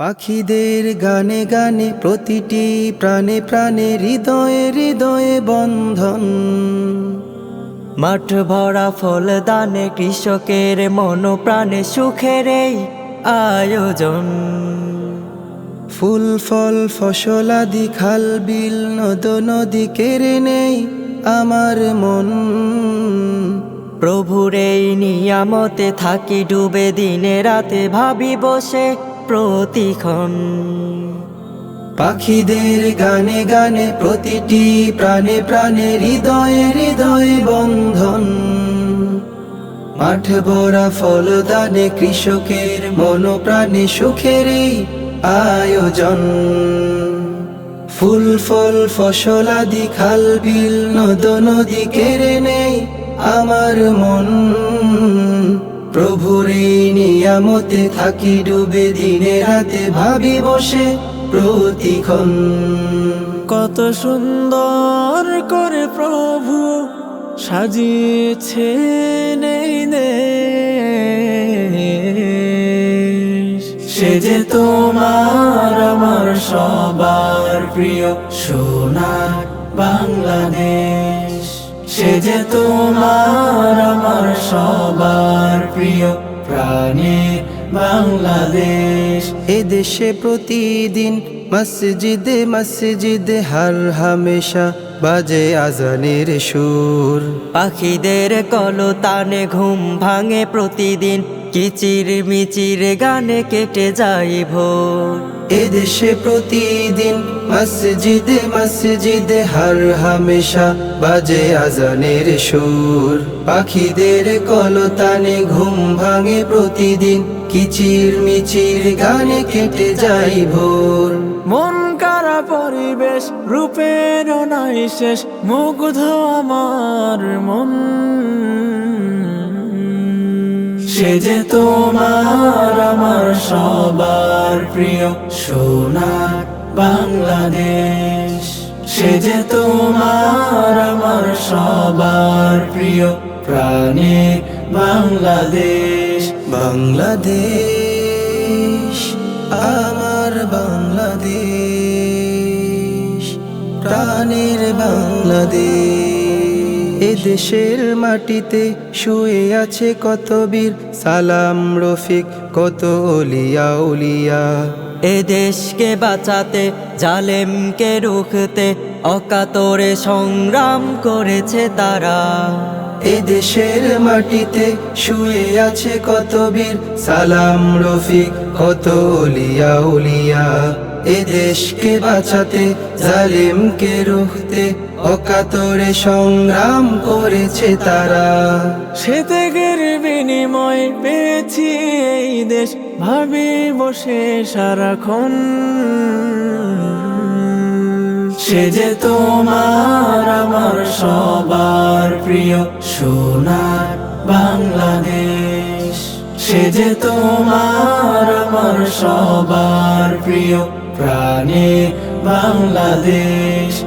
পাখিদের গানে গানে প্রতিটি প্রাণে প্রাণে হৃদয়ে হৃদয়ে বন্ধন। মাঠ ভরা ফল দানে কৃষকের মন প্রাণে সুখের এই আয়োজন। ফুল, ফল ফসলাদি খাল, বিল, নদ, নদী কেড়ে নেই আমার মন। প্রভুর এই নিয়ামতে থাকি, ডুবে দিনে রাতে ভাবি বসে প্রতিক্ষণ। পাখিদের গানে গানে প্রতিটি প্রাণে প্রাণে হৃদয়ে হৃদয়ে বন্ধন। মাঠ ভরা ফল দানে কৃষকের মন প্রাণে সুখের আয়োজন। ফুল ফল ফসলাদি খাল, বিল, নদ, নদী কেড়ে নেই আমার মন। প্রভুর এই নিয়ামতে থাকি ডুবে দিনে রাতে ভাবি বসে প্রতিক্ষণ কত সুন্দর করে প্রভু সাজিয়েছে দেশ। সে যে তোমার, আমার সবার প্রিয়, সোনার বাংলাদেশ সে যে তোমার আমার সবার প্রিয় প্রাণের বাংলাদেশ। এ দেশে প্রতিদিন মসজিদে মসজিদে হর হামেশা বাজে আজানের সুর। পাখিদের কলতানে ঘুম ভাঙে প্রতিদিন কিচির মিচির গানে কেটে যাই ভোর। এ দেশে প্রতিদিন মসজিদে মসজিদে হর হামেশা বাজে আজানের সুর। পাখিদের কলতানে ঘুম ভাঙে প্রতিদিন, কিচির মিচির গানে কেটে যাই ভোর। মন কারা পরিবেশ রূপের নাই শেষ, মুগ্ধ আমার মন। সে যে তোমার, আমার সবার প্রিয় সোনার বাংলাদেশ। সে যে তোমার, আমার সবার প্রিয় প্রাণের বাংলাদেশ। বাংলাদেশ, আমার বাংলাদেশ, প্রাণের বাংলাদেশ। এ দেশের মাটিতে শুয়ে আছে কত বীর। সালাম রফিক কত অলিয়া উলিয়া। এ দেশকে বাঁচাতে জালেমকে রুখতে অকাতরে সংগ্রাম করেছে তারা। এ দেশের মাটিতে শুয়ে আছে কত বীর। সালাম রফিক কত অলিয়া উলিয়া। এ দেশকে বাঁচাতে, জালিমকে রুখতে, অকাতরে সংগ্রাম করেছে তারা। সে ত্যাগের বিনিময় পেয়েছি এই দেশ, ভাবি বসে সারাক্ষণ। সে যে তোমার, আমার সবার প্রিয়, সোনার বাংলাদেশ। সে যে তোমার, আমার সবার প্রিয় প্রাণের বাংলাদেশ।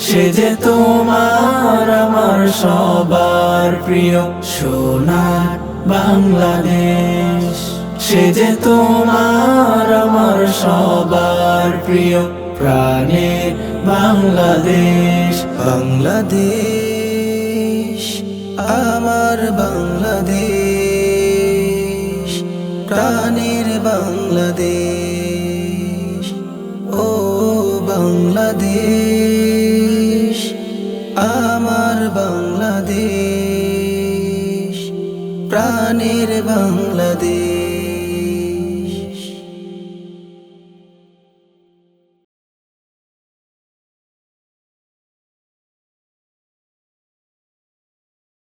সে যে তোমার, আমার সবার প্রিয় সোনার বাংলাদেশ। সে যে তোমার, আমার সবার প্রিয় প্রাণে বাংলাদেশ। বাংলাদেশ, আমার বাংলাদেশ, প্রাণের বাংলাদেশ। বাংলাদেশ আমার বাংলাদেশ প্রাণের বাংলাদেশ।